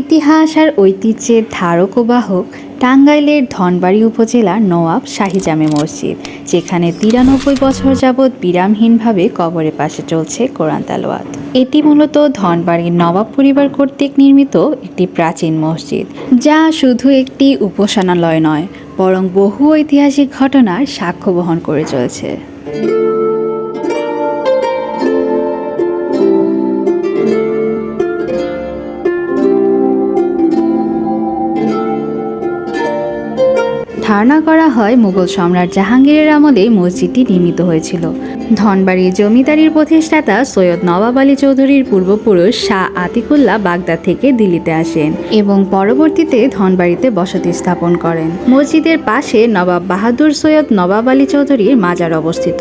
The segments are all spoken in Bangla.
ইতিহাস আর ঐতিহ্যের ধারক ও বাহক টাঙ্গাইলের ধনবাড়ি উপজেলার নওয়াব শাহিজামে মসজিদ, যেখানে তিরানব্বই বছর যাবৎ বিরামহীনভাবে কবরের পাশে চলছে কোরআন তালোয়াত এটি মূলত ধনবাড়ির নবাব পরিবার কর্তৃক নির্মিত একটি প্রাচীন মসজিদ, যা শুধু একটি উপাসনালয় নয়, বরং বহু ঐতিহাসিক ঘটনার সাক্ষ্য বহন করে চলেছে। ধারণা করা হয় মুঘল সম্রাট জাহাঙ্গীরের আমলে মসজিদটি নির্মিত হয়েছিল। ধনবাড়ি জমিদারির প্রতিষ্ঠাতা সৈয়দ নবাব আলী চৌধুরীর পূর্বপুরুষ শাহ আতিকুল্লাহ বাগদাদ থেকে দিল্লিতে আসেন এবং পরবর্তীতে ধনবাড়িতে বসতি স্থাপন করেন। মসজিদের পাশে নবাব বাহাদুর সৈয়দ নবাব আলী চৌধুরীর মাজার অবস্থিত।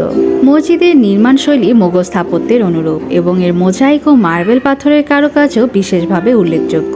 মসজিদের নির্মাণশৈলী মোগল স্থাপত্যের অনুরূপ এবং এর মোজাইক ও মার্বেল পাথরের কারুকাজও বিশেষভাবে উল্লেখযোগ্য।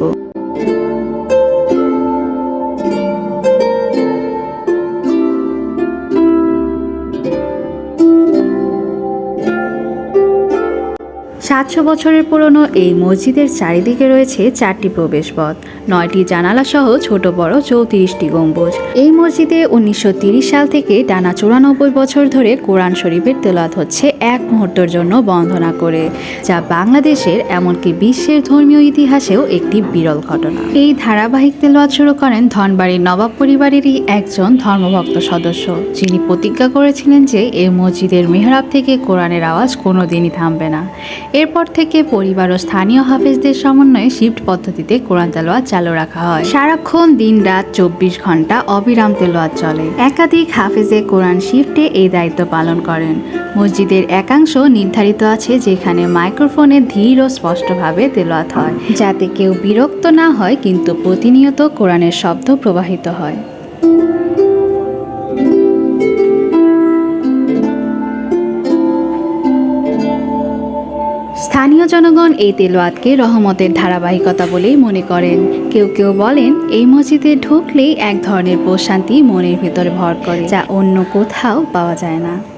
সাতশো বছরের পুরনো এই মসজিদের চারিদিকে রয়েছে চারটি প্রবেশপথ, নয়টি জানালা সহ ছোট বড় চৌত্রিশটি গম্বুজ। এই মসজিদে উনিশশো সাল থেকে টানা চুরানব্বই বছর ধরে কোরআন শরীফের তেলাত হচ্ছে এক মুহূর্তের জন্য বন্ধ না করে, যা বাংলাদেশের এমনকি বিশ্বের ধর্মীয় ইতিহাসেও একটি বিরল ঘটনা। এই ধারাবাহিক তেলাওয়াত শুরু করেন ধনবাড়ির নবাব পরিবারেরই একজন ধর্মভক্ত সদস্য, যিনি প্রতিজ্ঞা করেছিলেন যে এই মসজিদের মেহরাব থেকে কোরআনের আওয়াজ কোনোদিনই থামবে না। এরপর থেকে পরিবার ও স্থানীয় হাফেজদের সমন্বয়ে শিফট পদ্ধতিতে কোরআন তেলোয়াত চালু রাখা হয়। সারাক্ষণ দিন রাত চব্বিশ ঘণ্টা অবিরাম তেলোয়াত চলে। একাধিক হাফেজে কোরআন শিফটে এই দায়িত্ব পালন করেন। মসজিদের একাংশ নির্ধারিত আছে যেখানে মাইক্রোফোনে ধীর ও স্পষ্টভাবে তেলোয়াত হয়, যাতে কেউ বিরক্ত না হয় কিন্তু প্রতিনিয়ত কোরআনের শব্দ প্রবাহিত হয়। জনগণ এই তেলোয়াতকে রহমতের ধারাবাহিকতা বলেই মনে করেন। কেউ কেউ বলেন, এই মসজিদে ঢুকলেই এক ধরনের প্রশান্তি মনের ভিতরে ভর করে, যা অন্য কোথাও পাওয়া যায় না।